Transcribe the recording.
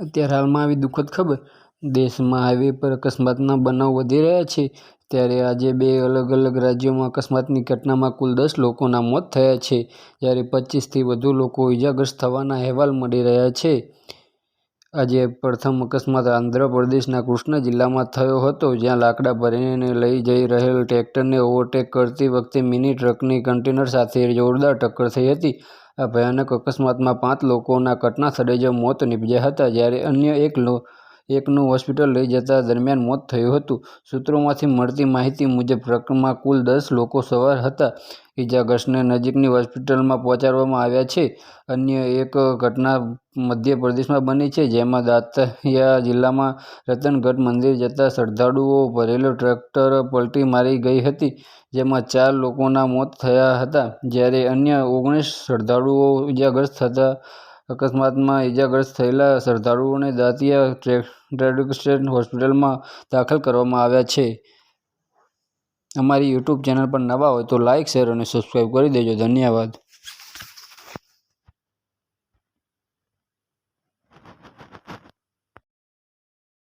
અત્યારે હાલમાં આવી દુઃખદ ખબર. દેશમાં હાઈવે પર અકસ્માતના બનાવ વધી રહ્યા છે. ત્યારે આજે બે અલગ અલગ રાજ્યોમાં અકસ્માતની ઘટનામાં કુલ દસ લોકોના મોત થયા છે. જ્યારે પચીસથી વધુ લોકો ઇજાગ્રસ્ત થવાના અહેવાલ મળી રહ્યા છે. આજે પ્રથમ અકસ્માત આંધ્રપ્રદેશના કૃષ્ણ જિલ્લામાં થયો હતો, જ્યાં લાકડા ભરીને લઈ જઈ રહેલ ટ્રેક્ટરને ઓવરટેક કરતી વખતે મિની ટ્રકની કન્ટેનર સાથે જોરદાર ટક્કર થઈ હતી. આ ભયાનક અકસ્માતમાં પાંચ લોકોના ઘટના સ્થળે જ મોત નીપજ્યા હતા, જ્યારે અન્ય એક એકનું હોસ્પિટલ લઈ જતા દરમિયાન મોત થયું હતું. સૂત્રોમાંથી મળતી માહિતી મુજબ ટ્રકમાં કુલ દસ લોકો સવાર હતા. ઇજાગ્રસ્તને નજીકની હોસ્પિટલમાં પહોંચાડવામાં આવ્યા છે. અન્ય એક ઘટના મધ્યપ્રદેશમાં બની છે, જેમાં દાતિયા જિલ્લામાં રતનગઢ મંદિર જતા શ્રદ્ધાળુઓ ભરેલો ટ્રેક્ટર પલટી મારી ગઈ હતી, જેમાં ચાર લોકોના મોત થયા હતા. જ્યારે અન્ય ઓગણીસ શ્રદ્ધાળુઓ ઇજાગ્રસ્ત થતા અકસ્માતમાં ઇજાગ્રસ્ત થયેલા શ્રદ્ધાળુઓને દાતિયા સ્ટેટ હોસ્પિટલમાં દાખલ કરવામાં આવ્યા છે. અમારી યુટ્યુબ ચેનલ પર નવા હોય તો લાઇક શેર અને સબસ્ક્રાઇબ કરી દેજો. ધન્યવાદ.